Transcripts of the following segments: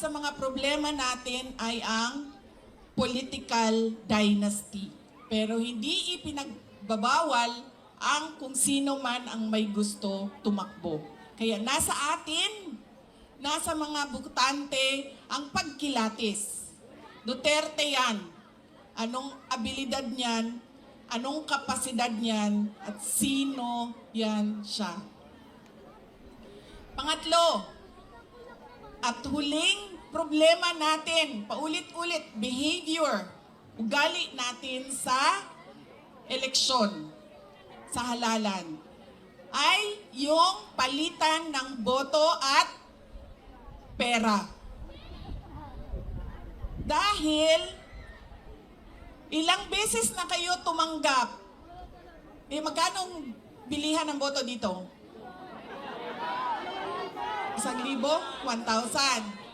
sa mga problema natin ay ang political dynasty. Pero hindi ipinagbabawal ang kung sino man ang may gusto tumakbo. Kaya nasa atin, nasa mga butante ang pagkilatis. Duterte yan. Anong abilidad niyan, anong kapasidad niyan, at sino yan siya. Pangatlo, at huling problema natin, paulit-ulit, behavior, ugali natin sa eleksyon, sa halalan, ay yung palitan ng boto at pera. Dahil ilang beses na kayo tumanggap, eh magkano bilihan ng boto dito? Isang libo? 1,000.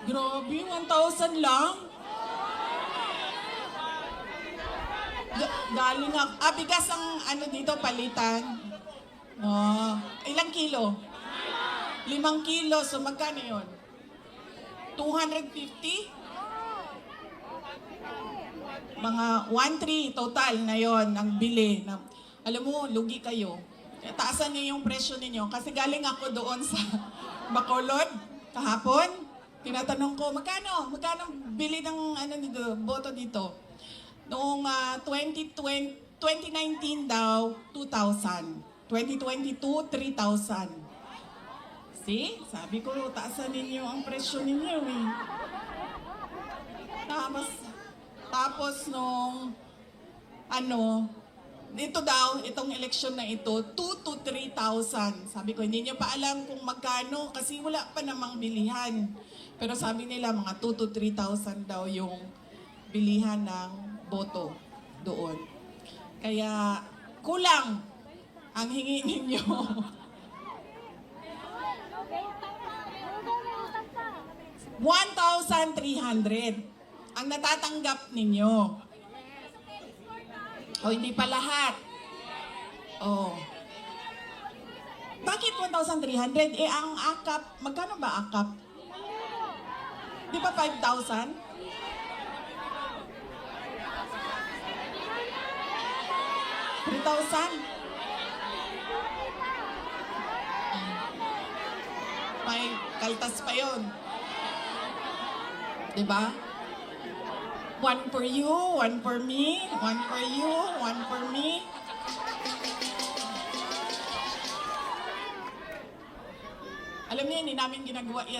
Grabe, 1,000 lang? Ga- galing ako. Ah, bigas ang ano dito, palitan. Oh, ilang kilo? Limang kilo. So, magkano yun? 250? Mga 1,3 total na yon ang bili. Na, alam mo, lugi kayo. Taasan niyo yung presyo ninyo. Kasi galing ako doon sa Bacolod kahapon. Tinatanong ko, magkano? Magkano bili ng ano dito, boto dito? Noong ah, 2020, 2019 daw, 2,000. 2022, 3,000. See? Sabi ko, taasan ninyo ang presyo ninyo eh. Tapos, tapos nung, ano, dito daw, itong eleksyon na ito, 2 to 3,000. Sabi ko, hindi nyo pa alam kung magkano kasi wala pa namang bilihan. Pero sabi nila, mga 2 to 3,000 daw yung bilihan ng boto doon. Kaya, kulang ang hingi ninyo. 1,300 ang natatanggap ninyo. O hindi pa lahat. Oh. Bakit 1,300? Eh, ang akap, magkano ba akap? Di ba 5,000? Three thousand? May kaltas pa yon. Di ba? One for you, one for me, one for you, one for me. Alam niyo, hindi namin ginagawa yan